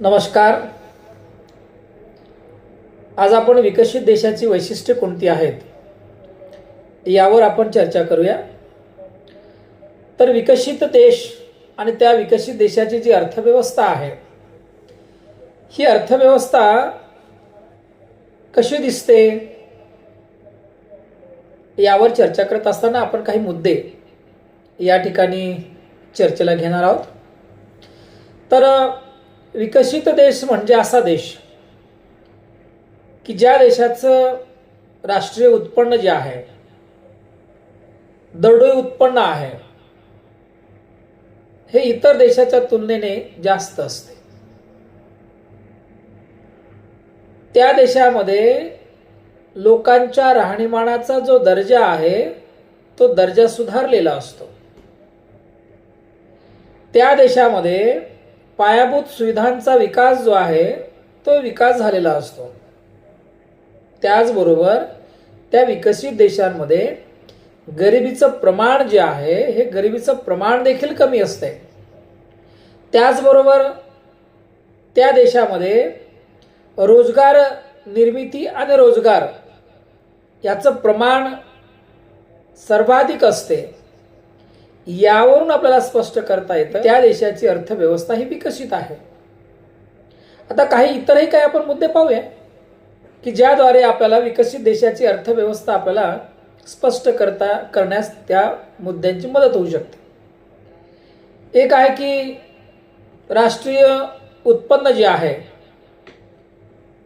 नमस्कार. आज आपण विकसित देशाची वैशिष्ट्ये कोणती आहेत यावर आपण चर्चा करूया. तर विकसित देश आणि त्या विकसित देशाची जी अर्थव्यवस्था आहे ही अर्थव्यवस्था कशी दिसते यावर चर्चा करत असताना आपण काही मुद्दे या ठिकाणी चर्चेला घेणार आहोत. तर विकसित देश म्हणजे असा देश की ज्या देशाचं राष्ट्रीय उत्पन्न जे आहे दरडोई उत्पन्न आहे हे इतर देशाच्या तुलनेने जास्त असते. त्या देशामध्ये लोकांच्या राहणीमानाचा जो दर्जा आहे तो दर्जा सुधारलेला असतो. त्या देशामध्ये पायाभूत सुविधांचा विकास जो आहे तो विकास झालेला असतो. त्याचबरोबर त्या विकसित देशांमध्ये गरिबीचं प्रमाण जे आहे हे गरिबीचं प्रमाण देखील कमी असते. त्याचबरोबर त्या देशामध्ये रोजगार निर्मिती आणि रोजगार याचं प्रमाण सर्वाधिक असते. यावरून आपल्याला स्पष्ट करता येतं त्या देशाची अर्थव्यवस्था ही विकसित आहे. आता काही इतरही काही आपण मुद्दे पाहूया की ज्याद्वारे आपल्याला विकसित देशाची अर्थव्यवस्था आपल्याला स्पष्ट करता करण्यास त्या मुद्द्यांची मदत होऊ शकते. एक आहे की राष्ट्रीय उत्पन्न जे आहे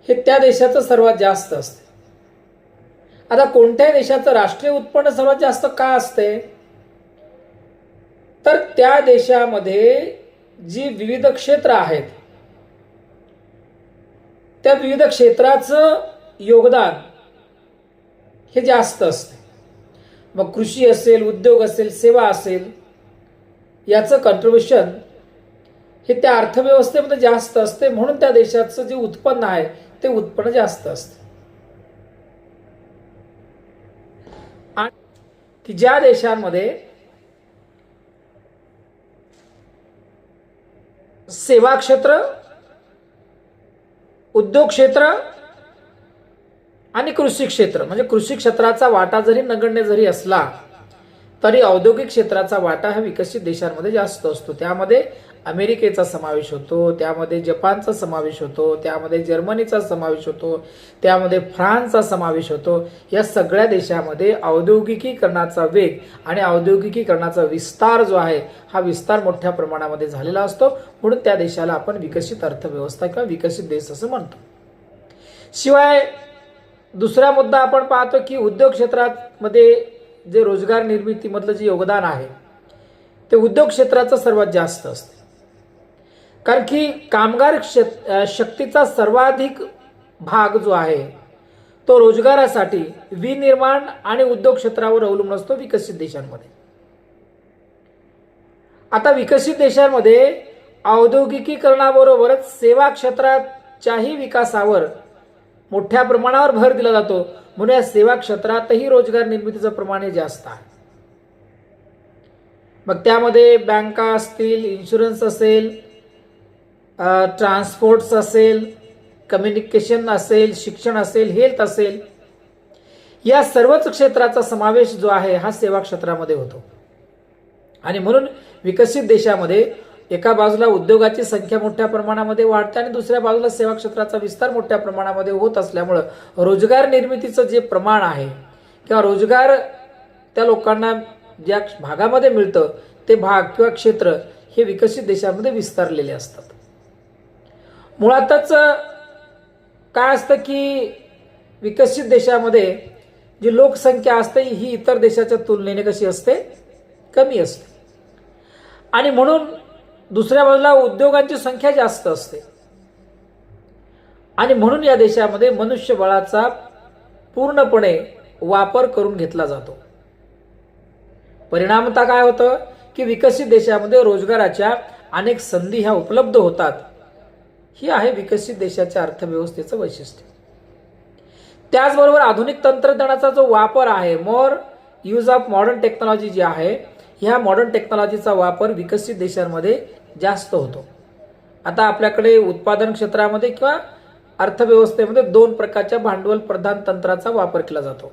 हे त्या देशाचं सर्वात जास्त असते. आता कोणत्याही देशाचं राष्ट्रीय उत्पन्न सर्वात जास्त का असते? तर त्या देशामध्ये जी विविध क्षेत्र आहेत त्या विविध क्षेत्राचं योगदान हे जास्त असते. मग कृषी असेल उद्योग असेल सेवा असेल याचं कॉन्ट्रीब्युशन हे त्या अर्थव्यवस्थेमध्ये जास्त असते. म्हणून त्या देशाचं जे उत्पन्न आहे ते उत्पन्न जास्त असते. आणि की ज्या देशांमध्ये सेवा क्षेत्र उद्योग क्षेत्र आणि कृषी क्षेत्र. म्हणजे कृषी क्षेत्राचा वाटा जरी नगण्य जरी असला तरी औद्योगिक क्षेत्राचा वाटा हा विकसित देशांमध्ये जास्त असतो. त्यामध्ये अमेरिकेचा समावेश होतो त्यामध्ये जपानचा समावेश होतो त्यामध्ये जर्मनीचा समावेश होतो त्यामध्ये फ्रान्सचा समावेश होतो. या सगळ्या देशामध्ये औद्योगिकीकरणाचा वेग आणि औद्योगिकीकरणाचा विस्तार जो आहे हा विस्तार मोठ्या प्रमाणामध्ये झालेला असतो. म्हणून त्या देशाला आपण विकसित अर्थव्यवस्था किंवा विकसित देश असं म्हणतो. शिवाय दुसरा मुद्दा आपण पाहतो की उद्योग क्षेत्रामध्ये जे रोजगार निर्मितीमधलं जे योगदान आहे ते उद्योग क्षेत्राचं सर्वात जास्त असते. कारण की कामगार क्षेत शक्तीचा सर्वाधिक भाग जो आहे तो रोजगारासाठी विनिर्माण आणि उद्योग क्षेत्रावर अवलंबून असतो विकसित देशांमध्ये. आता विकसित देशांमध्ये औद्योगिकीकरणाबरोबरच सेवा क्षेत्राच्याही विकासावर मोठ्या प्रमाणावर भर दिला जातो. म्हणून या सेवा क्षेत्रातही रोजगार निर्मितीचं प्रमाण हे जास्त आहे. मग त्यामध्ये बँका असतील इन्शुरन्स असेल ट्रान्सपोर्ट्स असेल कम्युनिकेशन असेल शिक्षण असेल हेल्थ असेल या सर्वच क्षेत्राचा समावेश जो आहे हा सेवा क्षेत्रामध्ये होतो. आणि म्हणून विकसित देशामध्ये एका बाजूला उद्योगाची संख्या मोठ्या प्रमाणामध्ये वाढते आणि दुसऱ्या बाजूला सेवा क्षेत्राचा विस्तार मोठ्या प्रमाणामध्ये होत असल्यामुळं रोजगार निर्मितीचं जे प्रमाण आहे किंवा रोजगार त्या लोकांना ज्या भागामध्ये मिळतं ते भाग किंवा क्षेत्र हे विकसित देशामध्ये विस्तारलेले असतात. मुळातच काय असतं की विकसित देशामध्ये जी लोकसंख्या असते ही इतर देशाच्या तुलनेने कशी असते? कमी असते. आणि म्हणून दुसऱ्या बाजूला उद्योगांची संख्या जास्त असते. आणि म्हणून या देशामध्ये मनुष्यबळाचा पूर्णपणे वापर करून घेतला जातो. परिणामता काय होतं की विकसित देशामध्ये रोजगाराच्या अनेक संधी ह्या उपलब्ध होतात. ही आहे विकसित देशाच्या अर्थव्यवस्थेचं वैशिष्ट्य. त्याचबरोबर आधुनिक तंत्रज्ञानाचा जो वापर आहे more use of modern technology जी आहे ह्या मॉडर्न टेक्नॉलॉजीचा वापर विकसित देशांमध्ये जास्त होतो. आता आपल्याकडे उत्पादन क्षेत्रामध्ये किंवा अर्थव्यवस्थेमध्ये दोन प्रकारच्या भांडवल प्रधान तंत्राचा वापर केला जातो.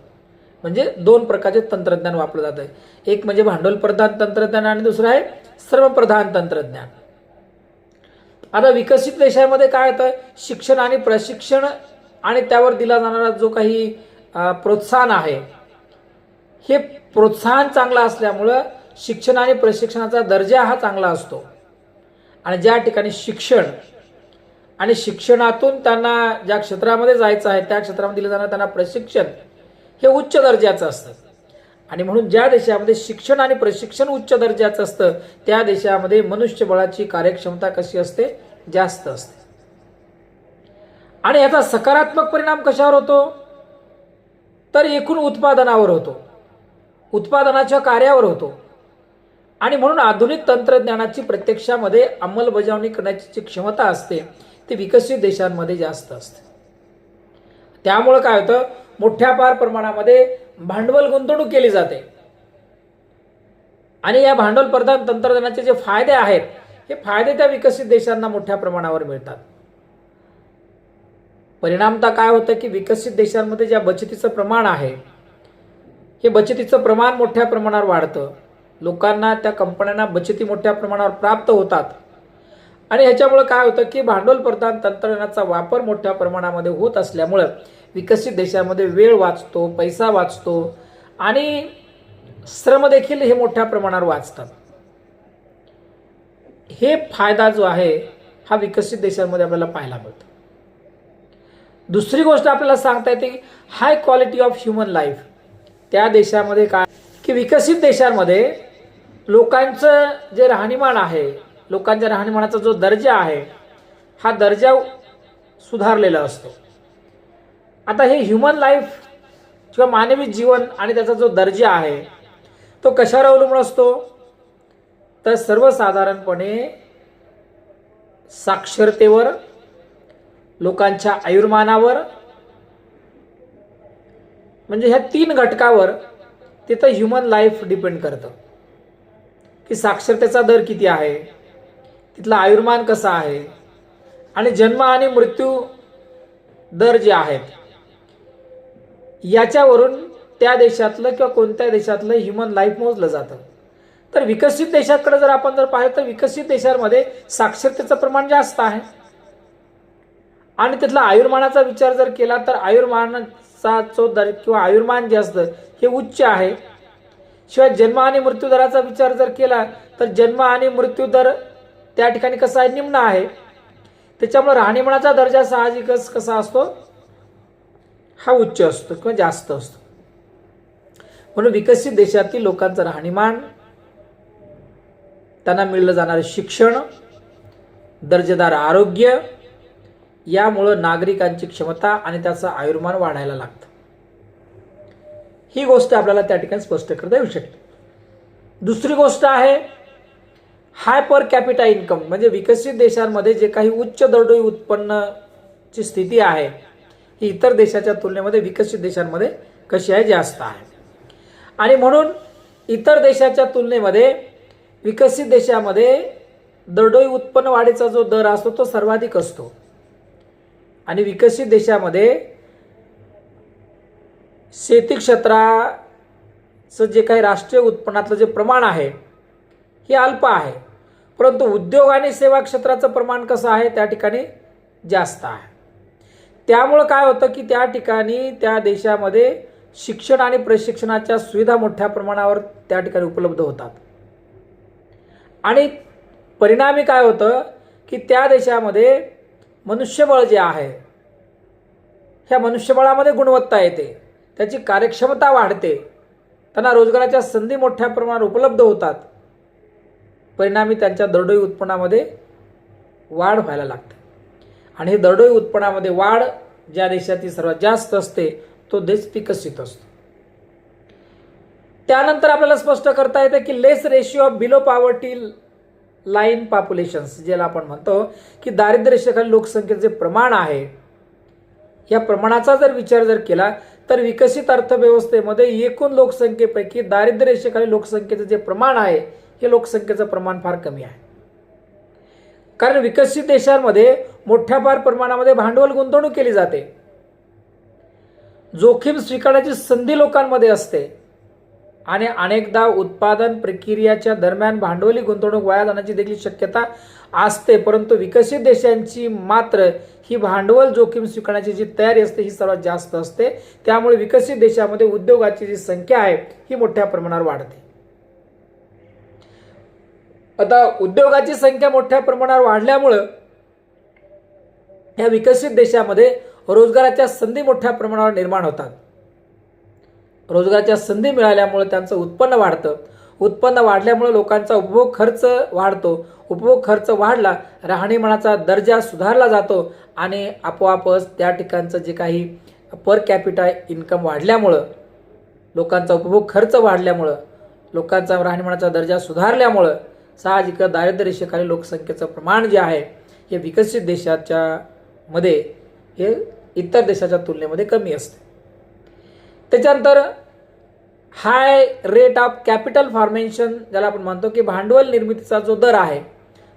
म्हणजे दोन प्रकारचे तंत्रज्ञान वापरलं जातं एक म्हणजे भांडवल प्रधान तंत्रज्ञान आणि दुसरं आहे श्रमप्रधान तंत्रज्ञान. आता विकसित देशामध्ये काय होतं शिक्षण आणि प्रशिक्षण आणि त्यावर दिला जाणारा जो काही प्रोत्साहन आहे हे प्रोत्साहन चांगलं असल्यामुळं शिक्षण आणि प्रशिक्षणाचा दर्जा हा चांगला असतो. आणि ज्या ठिकाणी शिक्षण आणि शिक्षणातून त्यांना ज्या क्षेत्रामध्ये जायचं आहे त्या क्षेत्रामध्ये दिलं जाणारं त्यांना प्रशिक्षण हे उच्च दर्जाचं असतं. आणि म्हणून ज्या देशामध्ये शिक्षण आणि प्रशिक्षण उच्च दर्जाचं असतं त्या देशामध्ये मनुष्यबळाची कार्यक्षमता कशी असते? जास्त असते. आणि याचा सकारात्मक परिणाम कशावर होतो? तर एकूण उत्पादनावर होतो. उत्पादनाच्या कार्यावर होतो. आणि म्हणून आधुनिक तंत्रज्ञानाची प्रत्यक्षामध्ये अंमलबजावणी करण्याची जी क्षमता असते ती विकसित देशांमध्ये जास्त असते. त्यामुळं काय होतं? मोठ्या फार प्रमाणामध्ये भांडवल गुंतवणूक केली जाते. आणि या भांडवल प्रधान तंत्रज्ञानाचे जे फायदे आहेत हे फायदे त्या विकसित देशांना मोठ्या प्रमाणावर मिळतात. परिणामता काय होतं की विकसित देशांमध्ये ज्या बचतीचं प्रमाण आहे हे बचतीचं प्रमाण मोठ्या प्रमाणावर वाढतं. लोकांना त्या कंपन्यांना बचती मोठ्या प्रमाणावर प्राप्त होतात. आणि ह्याच्यामुळं काय होतं की भांडवल प्रधान तंत्रज्ञानाचा वापर मोठ्या प्रमाणामध्ये होत असल्यामुळं विकसित देशामध्ये वेळ वाचतो पैसा वाचतो आणि श्रम देखील हे मोठ्या प्रमाणावर वाचतात. हे फायदा जो आहे हा विकसित देशांमध्ये आपल्याला पाहायला मिळतो. दुसरी गोष्ट आपल्याला सांगता येते की high quality of human life त्या देशामध्ये काय की विकसित देशांमध्ये लोकांचं जे राहणीमान आहे लोकांच्या राहणीमानाचा जो दर्जा आहे हा दर्जा सुधारलेला असतो. आता हे ह्युमन लाईफ किंवा मानवी जीवन आणि त्याचा जो दर्जा आहे तो कशावर अवलंबून असतो? तर सर्वसाधारणपणे साक्षरतेवर लोकांच्या आयुर्मानावर म्हणजे ह्या तीन घटकावर तिथं ह्युमन लाईफ डिपेंड करतं. की साक्षरतेचा दर किती आहे? तिथला आयुर्मान कसा आहे? आणि जन्म आणि मृत्यू दर जे आहेत याच्यावरून त्या देशातलं किंवा कोणत्या देशातलं ह्युमन लाईफ मोजलं जातं. तर विकसित देशाकडे जर आपण जर पाहिलं तर विकसित देशांमध्ये साक्षरतेचं प्रमाण जास्त आहे. आणि तिथला आयुर्मानाचा विचार जर केला तर आयुर्मानाचा जो दर किंवा आयुर्मान जे असतं हे उच्च आहे. शिवाय जन्म आणि मृत्यूदराचा विचार जर केला तर जन्म आणि मृत्यूदर त्या ठिकाणी कसा आहे? निम्न आहे. त्याच्यामुळे राहणीमानाचा दर्जा साहजिकच कसा असतो? हा उच्च असतो किंवा जास्त असतो. म्हणून विकसित देशातील लोकांचं राहणीमान त्यांना मिळलं जाणारं शिक्षण दर्जेदार आरोग्य यामुळं नागरिकांची क्षमता आणि त्याचं आयुर्मान वाढायला लागतं. ही गोष्ट आपल्याला त्या ठिकाणी स्पष्ट करता येऊ शकते. दुसरी गोष्ट आहे हाय पर कॅपिटा इन्कम म्हणजे विकसित देशांमध्ये जे काही उच्च दरडोई उत्पन्नची स्थिती आहे ही इतर देशाच्या तुलनेमध्ये विकसित देशांमध्ये कशी आहे जास्त आहे. आणि म्हणून इतर देशाच्या तुलनेमध्ये विकसित देशामध्ये दरडोई उत्पन्न वाढीचा जो दर असतो तो सर्वाधिक असतो. आणि विकसित देशामध्ये शेती क्षेत्राचं जे काही राष्ट्रीय उत्पन्नातलं जे प्रमाण आहे हे अल्प आहे. परंतु उद्योग आणि सेवा क्षेत्राचं प्रमाण कसं आहे त्या ठिकाणी जास्त आहे. त्यामुळं काय होतं की त्या ठिकाणी त्या देशामध्ये शिक्षण आणि प्रशिक्षणाच्या सुविधा मोठ्या प्रमाणावर त्या ठिकाणी उपलब्ध होतात. आणि परिणामी काय होतं की त्या देशामध्ये मनुष्यबळ जे आहे ह्या मनुष्यबळामध्ये गुणवत्ता येते त्याची कार्यक्षमता वाढते त्यांना रोजगाराच्या संधी मोठ्या प्रमाणावर उपलब्ध होतात. परिणामी त्यांच्या दरडोई उत्पन्नामध्ये वाढ व्हायला लागते. आणि हे दरडोई उत्पन्नामध्ये वाढ ज्या देशातील सर्वात जास्त असते तो देश विकसित असतो. त्यानंतर आपल्याला स्पष्ट करता येतं की less ratio of below poverty line populations ज्याला आपण म्हणतो की दारिद्र्यरेषेखाली लोकसंख्येचे प्रमाण आहे या प्रमाणाचा जर विचार जर केला तर विकसित अर्थव्यवस्थेमध्ये एकूण लोकसंख्येपैकी दारिद्र्य रेषेखाली लोकसंख्येचं जे प्रमाण आहे हे लोकसंख्येचं प्रमाण फार कमी आहे. कारण विकसित देशांमध्ये मोठ्या फार प्रमाणामध्ये भांडवल गुंतवणूक केली जाते. जोखीम स्वीकारण्याची संधी लोकांमध्ये असते. आणि अनेकदा उत्पादन प्रक्रियाच्या दरम्यान भांडवली गुंतवणूक वाया जाण्याची देखील शक्यता असते. परंतु विकसित देशांची मात्र ही भांडवल जोखीम स्वीकारण्याची जी तयारी असते ही सर्वात जास्त असते. त्यामुळे विकसित देशामध्ये उद्योगाची जी संख्या आहे ही मोठ्या प्रमाणावर वाढते. आता उद्योगाची संख्या मोठ्या प्रमाणावर वाढल्यामुळं या विकसित देशामध्ये रोजगाराच्या संधी मोठ्या प्रमाणावर निर्माण होतात. रोजगाराच्या संधी मिळाल्यामुळे त्यांचं उत्पन्न वाढतं. उत्पन्न वाढल्यामुळे लोकांचा उपभोग खर्च वाढतो. उपभोग खर्च वाढला राहणीमानाचा दर्जा सुधारला जातो आणि आपोआपच त्या ठिकाणचं जे काही पर कॅपिटा इन्कम वाढल्यामुळं लोकांचा उपभोग खर्च वाढल्यामुळं लोकांचा राहणीमानाचा दर्जा सुधारल्यामुळं साहजिक दारिद्र्यरेषेखाली लोकसंख्येचं प्रमाण जे आहे हे विकसित देशाच्या मध्ये हे इतर देशाच्या तुलनेमध्ये कमी असते. त्याच्यानंतर high rate of capital formation ज्याला आपण म्हणतो की भांडवल निर्मितीचा जो दर आहे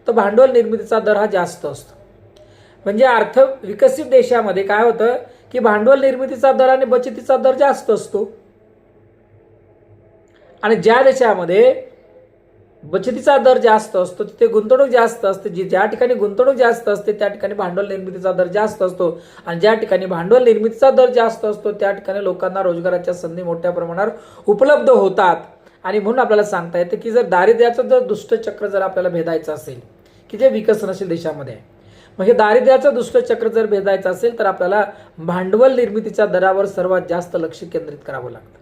तो भांडवल निर्मितीचा दर हा जास्त असतो. म्हणजे अर्थ विकसित देशामध्ये काय होतं की भांडवल निर्मितीचा दर आणि बचतीचा दर जास्त असतो. आणि ज्या देशामध्ये बचतीचा दर जास्त असतो तिथे गुंतवणूक जास्त असते जी ज्या ठिकाणी गुंतवणूक जास्त असते त्या ठिकाणी भांडवल निर्मितीचा दर जास्त असतो. आणि ज्या ठिकाणी भांडवल निर्मितीचा दर जास्त असतो त्या ठिकाणी लोकांना रोजगाराच्या संधी मोठ्या प्रमाणावर उपलब्ध होतात. आणि म्हणून आपल्याला सांगता येतं की जर दारिद्र्याचं जर दुष्टचक्र जर आपल्याला भेदायचं असेल की जे विकसनशील देशामध्ये आहे मग हे दारिद्र्याचं दुष्टचक्र जर भेदायचं असेल तर आपल्याला भांडवल निर्मितीच्या दरावर सर्वात जास्त लक्ष केंद्रित करावं लागतं.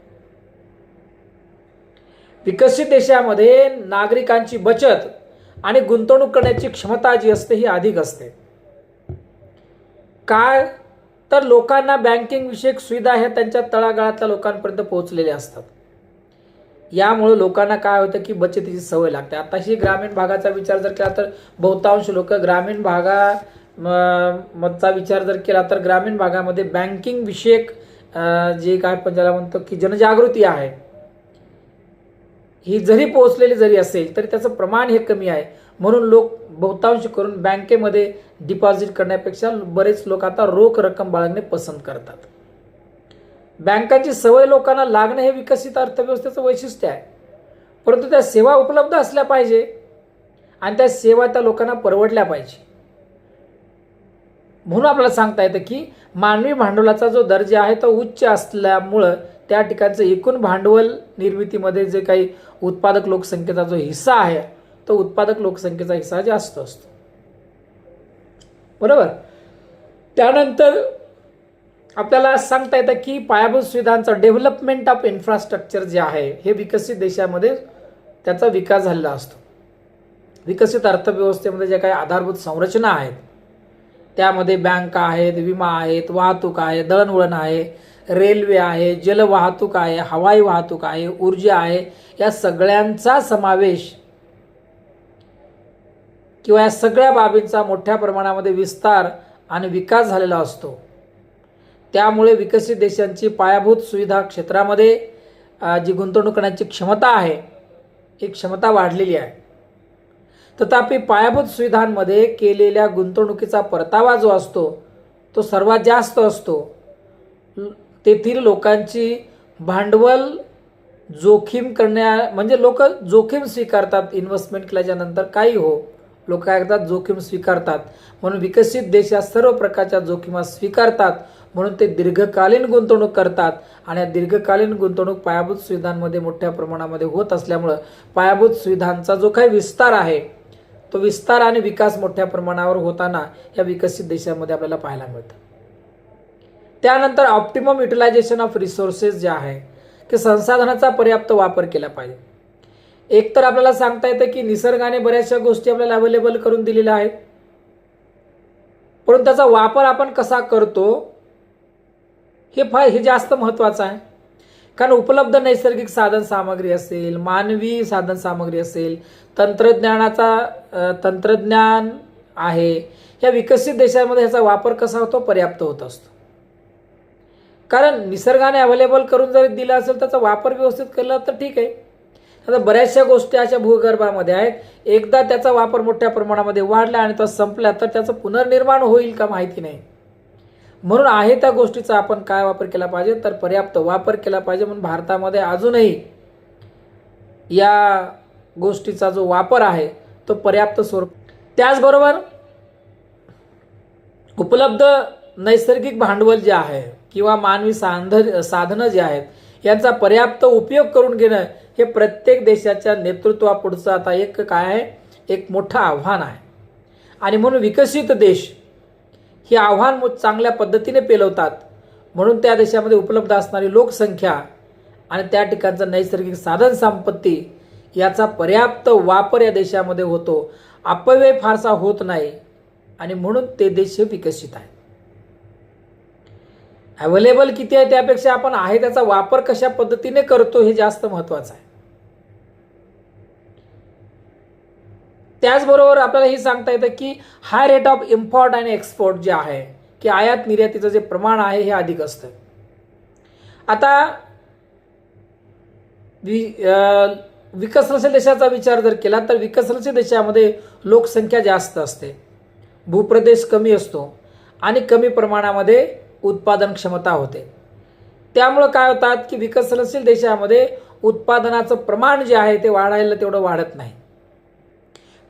विकसित देशामध्ये नागरिकांची बचत आणि गुंतवणूक करण्याची क्षमता जी असते ही अधिक असते. काय तर लोकांना बँकिंग विषयक सुविधा ह्या त्यांच्या तळागाळातल्या लोकांपर्यंत पोहोचलेल्या असतात. यामुळे लोकांना काय होतं की बचतीची सवय लागते. आताशी ग्रामीण भागाचा विचार जर केला तर बहुतांश लोक ग्रामीण भागा म- मधचा विचार जर केला तर ग्रामीण भागामध्ये बँकिंग विषयक जे काय आपण ज्याला म्हणतो की जनजागृती आहे ही जरी पोहोचलेली जरी असेल तरी त्याचं प्रमाण हे कमी आहे. म्हणून लोक बहुतांश करून बँकेमध्ये डिपॉझिट करण्यापेक्षा बरेच लोक आता रोख रक्कम बाळगणे पसंत करतात. बँकांची सवय लोकांना लागणं हे विकसित अर्थव्यवस्थेचं वैशिष्ट्य आहे. परंतु त्या सेवा उपलब्ध असल्या पाहिजे आणि त्या सेवा त्या लोकांना परवडल्या पाहिजे. म्हणून आपल्याला सांगता येतं की मानवी भांडवलाचा जो दर्जा आहे तो उच्च असल्यामुळं त्या ठिकाणचं एकूण भांडवल निर्मितीमध्ये जे काही उत्पादक लोकसंख्येचा जो हिस्सा आहे तो उत्पादक लोकसंख्येचा हिस्सा जास्त असतो. बरोबर? त्यानंतर आपल्याला सांगता येतं की पायाभूत सुविधांचा डेव्हलपमेंट ऑफ इन्फ्रास्ट्रक्चर जे आहे हे विकसित देशामध्ये त्याचा विकास झालेला असतो. विकसित अर्थव्यवस्थेमध्ये ज्या काही आधारभूत संरचना आहेत त्यामध्ये बँका आहेत विमा आहेत वाहतूक आहे दळणवळण आहे रेल्वे आहे जलवाहतूक आहे हवाई वाहतूक आहे ऊर्जा आहे या सगळ्यांचा समावेश किंवा या सगळ्या बाबींचा मोठ्या प्रमाणामध्ये विस्तार आणि विकास झालेला असतो. त्यामुळे विकसित देशांची पायाभूत सुविधा क्षेत्रामध्ये जी गुंतवणूक करण्याची क्षमता आहे ही क्षमता वाढलेली आहे. तथापि पायाभूत सुविधांमध्ये केलेल्या गुंतवणुकीचा परतावा जो असतो तो सर्वात जास्त असतो. तेथील लोकांची भांडवल जोखीम करण्या म्हणजे लोक जोखीम स्वीकारतात इन्व्हेस्टमेंट केल्याच्यानंतर काही हो लोक काय करतात? जोखीम स्वीकारतात. म्हणून विकसित देश या सर्व प्रकारच्या जोखिमा स्वीकारतात. म्हणून ते दीर्घकालीन गुंतवणूक करतात. आणि या दीर्घकालीन गुंतवणूक पायाभूत सुविधांमध्ये मोठ्या प्रमाणामध्ये होत असल्यामुळं पायाभूत सुविधांचा जो काही विस्तार आहे तो विस्तार आणि विकास मोठ्या प्रमाणावर होताना या विकसित देशामध्ये आपल्याला पाहायला मिळतं. त्यानंतर ऑप्टिमम युटिलायझेशन ऑफ रिसोर्सेस जे आहे की संसाधनाचा पर्याप्त वापर केला पाहिजे. एक तर आपल्याला सांगता येतं की निसर्गाने बऱ्याचशा गोष्टी आपल्याला अवेलेबल करून दिलेल्या आहेत. परंतु त्याचा वापर आपण कसा करतो हे फार हे जास्त महत्त्वाचं आहे. कारण उपलब्ध नैसर्गिक साधन सामग्री असेल मानवी साधन सामग्री असेल तंत्रज्ञानाचा तंत्रज्ञान आहे. या विकसित देशांमध्ये ह्याचा वापर कसा होतो पर्याप्त होत असतो. कारण निसर्गाने अवेलेबल करून जर दिलं असेल त्याचा वापर व्यवस्थित केला तर ठीक आहे. आता बऱ्याचशा गोष्टी अशा भूगर्भामध्ये आहेत. एकदा त्याचा वापर मोठ्या प्रमाणामध्ये वाढला आणि तो संपला तर त्याचं पुनर्निर्माण होईल का माहिती नाही. म्हणून आहे त्या गोष्टीचा आपण काय वापर केला पाहिजे? तर पर्याप्त वापर केला पाहिजे म्हणून भारतामध्ये अजूनही या गोष्टीचा जो वापर आहे तो पर्याप्त स्वरूप त्याचबरोबर उपलब्ध नैसर्गिक भांडवल जे आहे किंवा मानवी सांध साधनं जे आहेत यांचा पर्याप्त उपयोग करून घेणं हे प्रत्येक देशाच्या नेतृत्वापुढचं आता एक काय आहे? एक मोठं आव्हान आहे. आणि म्हणून विकसित देश हे आव्हान चांगल्या पद्धतीने पेलवतात. म्हणून त्या देशामध्ये उपलब्ध असणारी लोकसंख्या आणि त्या ठिकाणचं नैसर्गिक साधन संपत्ती याचा पर्याप्त वापर या देशामध्ये होतो. अपव्यय फारसा होत नाही. आणि म्हणून ते देश हे विकसित आहे अवेलेबल किती आहे त्यापेक्षा आपण आहे त्याचा वापर कशा पद्धतीने करतो हे जास्त महत्वाचं आहे. त्याचबरोबर आपल्याला हे सांगता येतं की हाय रेट ऑफ इम्पोर्ट आणि एक्सपोर्ट जे आहे की आयात निर्यातीचं जे प्रमाण आहे हे अधिक असतं. आता वि विकसनशील देशाचा विचार जर केला तर विकसनशील देशामध्ये लोकसंख्या जास्त असते. भूप्रदेश कमी असतो आणि कमी प्रमाणामध्ये उत्पादन क्षमता होते. त्यामुळं काय होतात की विकसनशील देशामध्ये उत्पादनाचं प्रमाण जे आहे ते वाढायला तेवढं वाढत नाही.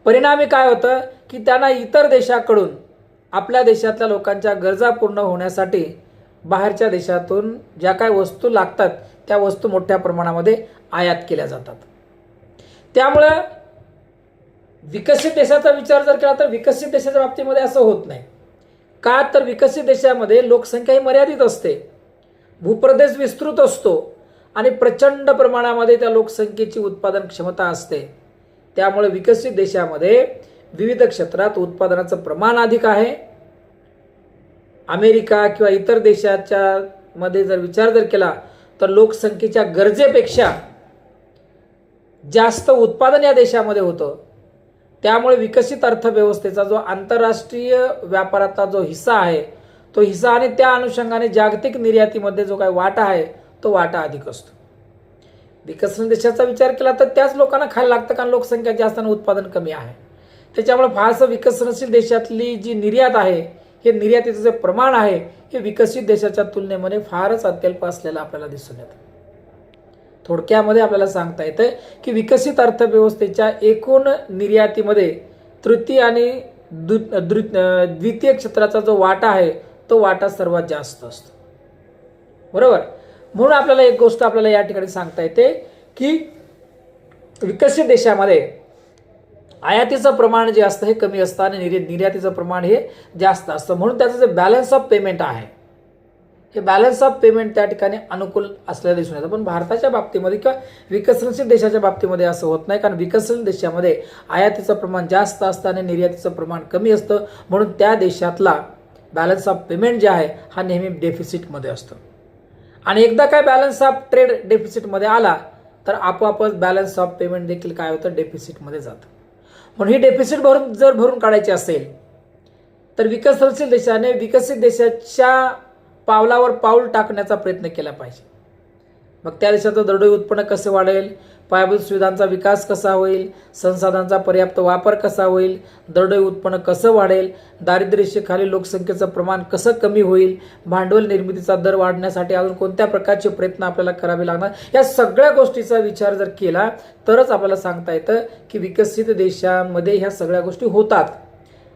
परिणामी काय होतं की त्यांना इतर देशाकडून आपल्या देशातल्या लोकांच्या गरजा पूर्ण होण्यासाठी बाहेरच्या देशातून ज्या काय वस्तू लागतात त्या वस्तू मोठ्या प्रमाणामध्ये आयात केल्या जातात. त्यामुळं विकसित देशाचा विचार जर केला तर विकसित देशाच्या बाबतीमध्ये असं होत नाही. का तर विकसित देशामध्ये लोकसंख्या ही मर्यादित असते. भूप्रदेश विस्तृत असतो आणि प्रचंड प्रमाणामध्ये त्या लोकसंख्येची उत्पादन क्षमता असते. त्यामुळे विकसित देशामध्ये विविध क्षेत्रात उत्पादनाचं प्रमाण अधिक आहे. अमेरिका किंवा इतर देशाच्या मध्ये जर विचार जर केला तर लोकसंख्येच्या गरजेपेक्षा जास्त उत्पादन या देशामध्ये होतं. त्यामुळे विकसित अर्थव्यवस्थेचा जो आंतरराष्ट्रीय व्यापाराचा जो हिस्सा आहे तो हिस्सा आणि त्या अनुषंगाने जागतिक निर्यातीमध्ये जो काही वाटा आहे तो वाटा अधिक असतो. विकसन देशाचा विचार केला तर त्याच लोकांना खायला लागतं कारण लोकसंख्या जास्त आणि उत्पादन कमी आहे. त्याच्यामुळे फारसं विकसनशील देशातली जी निर्यात आहे हे निर्यातीचं जे प्रमाण आहे हे विकसित देशाच्या तुलनेमध्ये फारच अत्यल्प असलेलं आपल्याला दिसून येतं. थोडक्यामध्ये आपल्याला सांगता येतं की विकसित अर्थव्यवस्थेच्या एकूण निर्यातीमध्ये तृतीय आणि दु- द्वितीय क्षेत्राचा जो वाटा आहे तो वाटा सर्वात जास्त असतो. बरोबर? म्हणून आपल्याला एक गोष्ट आपल्याला या ठिकाणी सांगता येते की विकसित देशामध्ये आयातीचं प्रमाण जे असतं हे कमी असतं आणि निर्यातीचं प्रमाण हे जास्त असतं. म्हणून त्याचं जे बॅलन्स ऑफ पेमेंट आहे हे बॅलन्स ऑफ पेमेंट त्या ठिकाणी अनुकूल असलेलं दिसून येतं. पण भारताच्या बाबतीमध्ये किंवा विकसनशील देशाच्या बाबतीमध्ये असं होत नाही कारण विकसनशील देशामध्ये आयातीचं प्रमाण जास्त असतं आणि निर्यातीचं प्रमाण कमी असतं. म्हणून त्या देशातला बॅलन्स ऑफ पेमेंट जे आहे हा नेहमी डेफिसिटमध्ये असतो. आणि एकदा काय बॅलन्स ऑफ ट्रेड डेफिसिटमध्ये आला तर आपोआपच बॅलन्स ऑफ पेमेंट देखील काय होतं? डेफिसिटमध्ये जातं. म्हणून ही डेफिसिट भरून जर भरून काढायची असेल तर विकसनशील देशाने विकसित देशाच्या पावलावर पाऊल टाकण्याचा प्रयत्न केला पाहिजे. मग त्या देशाचं दरडोई उत्पन्न कसं वाढेल? पायाभूत सुविधांचा विकास कसा होईल? संसाधनांचा पर्याप्त वापर कसा होईल? दरडोई उत्पन्न कसं वाढेल? दारिद्र्यरेषेखाली लोकसंख्येचं प्रमाण कसं कमी होईल? भांडवल निर्मितीचा दर वाढण्यासाठी अजून कोणत्या प्रकारचे प्रयत्न आपल्याला करावे लागणार? या सगळ्या गोष्टीचा विचार जर केला तरच आपल्याला सांगता येतं की विकसित देशांमध्ये ह्या सगळ्या गोष्टी होतात.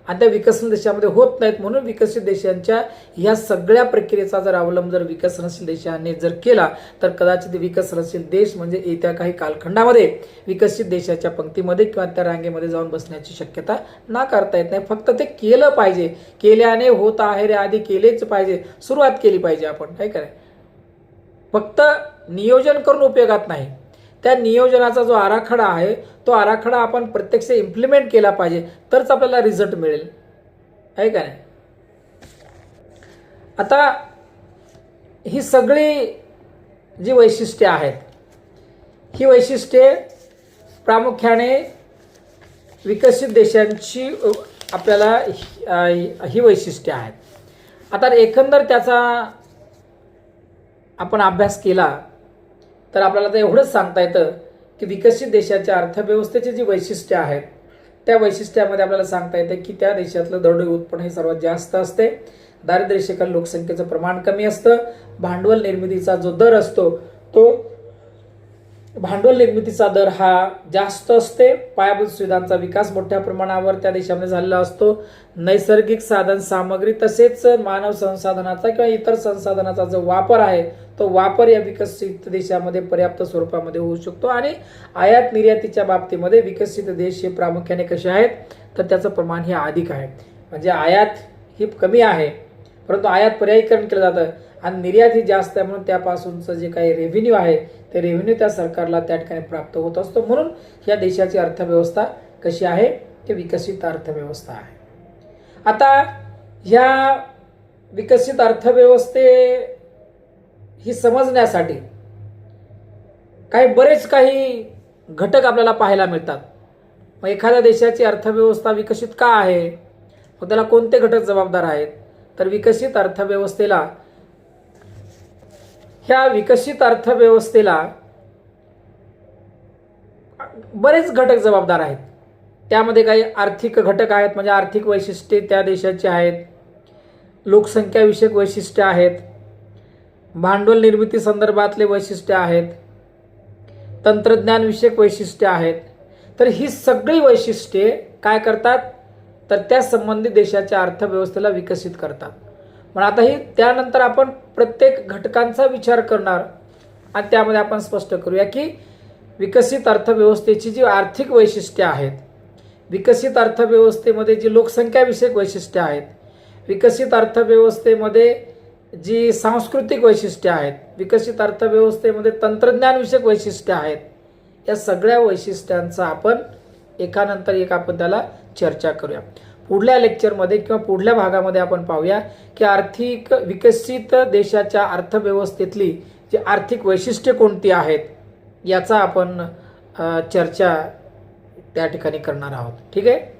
आणि त्या विकसन देशामध्ये होत नाहीत म्हणून विकसित देशांच्या ह्या सगळ्या प्रक्रियेचा जर अवलंब जर विकसनशील देशांनी जर केला तर कदाचित विकसनशील देश म्हणजे येत्या काही कालखंडामध्ये विकसित देशाच्या पंक्तीमध्ये किंवा त्या रांगेमध्ये जाऊन बसण्याची शक्यता नाकारता येत नाही. फक्त ते केलं पाहिजे. केल्याने होत आहे रे आधी केलेच पाहिजे. सुरुवात केली पाहिजे आपण. काय कराय फक्त नियोजन करून उपयोगात नाही. त्या नियोजनाचा जो आराखडा आहे तो आराखडा आपण प्रत्यक्ष इम्प्लिमेंट केला पाहिजे तरच आपल्याला रिझल्ट मिळेल. आहे का नाही? आता ही सगळी जी वैशिष्ट्ये आहेत ही वैशिष्ट्ये प्रामुख्याने विकसित देशांची आपल्याला ही- ही वैशिष्ट्ये आहेत. आता एकंदर त्याचा आपण अभ्यास केला तर आपल्याला तर एवढंच सांगता येतं की विकसित देशाच्या अर्थव्यवस्थेची जी वैशिष्ट्य आहेत त्या वैशिष्ट्यामध्ये आपल्याला सांगता येतं की त्या देशातलं दरडोई उत्पन्न हे सर्वात जास्त असते. दारिद्र्य लोकसंख्येचं प्रमाण कमी असतं. भांडवल निर्मितीचा जो दर असतो तो भांडवल निर्मितीचा दर हा जास्त असते. पायाभूत सुविधांचा विकास मोठ्या प्रमाणावर त्या देशामध्ये झालेला असतो. नैसर्गिक साधन सामग्री तसेच मानव संसाधनाचा किंवा इतर संसाधनाचा जो वापर आहे तो वापर या विकसित देशामध्ये पर्याप्त स्वरूपामध्ये होऊ शकतो आणि आयात निर्यातीच्या बाबतीमध्ये विकसित देश हे प्रामुख्याने कसे आहेत? तर त्याचं प्रमाण हे अधिक आहे. म्हणजे आयात ही कमी आहे परंतु आयात पर्यायीकरण केलं जातं आणि निर्यात ही जास्त आहे म्हणून त्यापासूनचं जे काही रेव्हेन्यू आहे ते रेव्हेन्यू त्या सरकारला त्या ठिकाणी प्राप्त होत असतो. म्हणून या देशाची अर्थव्यवस्था कशी आहे? ते विकसित अर्थव्यवस्था आहे. आता ह्या विकसित अर्थव्यवस्थे ही समजण्यासाठी काही बरेच काही घटक आपल्याला पाहायला मिळतात. मग एखाद्या देशाची अर्थव्यवस्था विकसित का आहे? मग त्याला कोणते घटक जबाबदार आहेत? तर विकसित अर्थव्यवस्थेला ह्या विकसित अर्थव्यवस्थेला बरेच घटक जबाबदार आहेत. त्यामध्ये काही आर्थिक घटक आहेत म्हणजे आर्थिक वैशिष्ट्ये त्या देशाची आहेत. लोकसंख्याविषयक वैशिष्ट्य आहेत. भांडवल निर्मिती संदर्भातले वैशिष्ट्य आहेत. तंत्रज्ञानविषयक वैशिष्ट्य आहेत. तर ही सगळी वैशिष्ट्ये काय करतात? तर त्या संबंधित देशाच्या अर्थव्यवस्थेला विकसित करतात. पण आताही त्यानंतर आपण प्रत्येक घटकांचा विचार करणार आणि त्यामध्ये आपण स्पष्ट करूया की विकसित अर्थव्यवस्थेची जी आर्थिक वैशिष्ट्ये आहेत विकसित अर्थव्यवस्थेमध्ये जी लोकसंख्याविषयक वैशिष्ट्ये आहेत विकसित अर्थव्यवस्थेमध्ये जी सांस्कृतिक वैशिष्ट्ये आहेत विकसित अर्थव्यवस्थेमध्ये तंत्रज्ञानविषयक वैशिष्ट्ये आहेत या सगळ्या वैशिष्ट्यांचा आपण एकानंतर एक आपण त्याला चर्चा करूया. पुढल्या लेक्चरमध्ये किंवा पुढल्या भागामध्ये आपण पाहूया की आर्थिक विकसित देशाच्या अर्थव्यवस्थेतली जी आर्थिक वैशिष्ट्ये कोणती आहेत याचा आपण चर्चा त्या ठिकाणी करणार आहोत. ठीक आहे?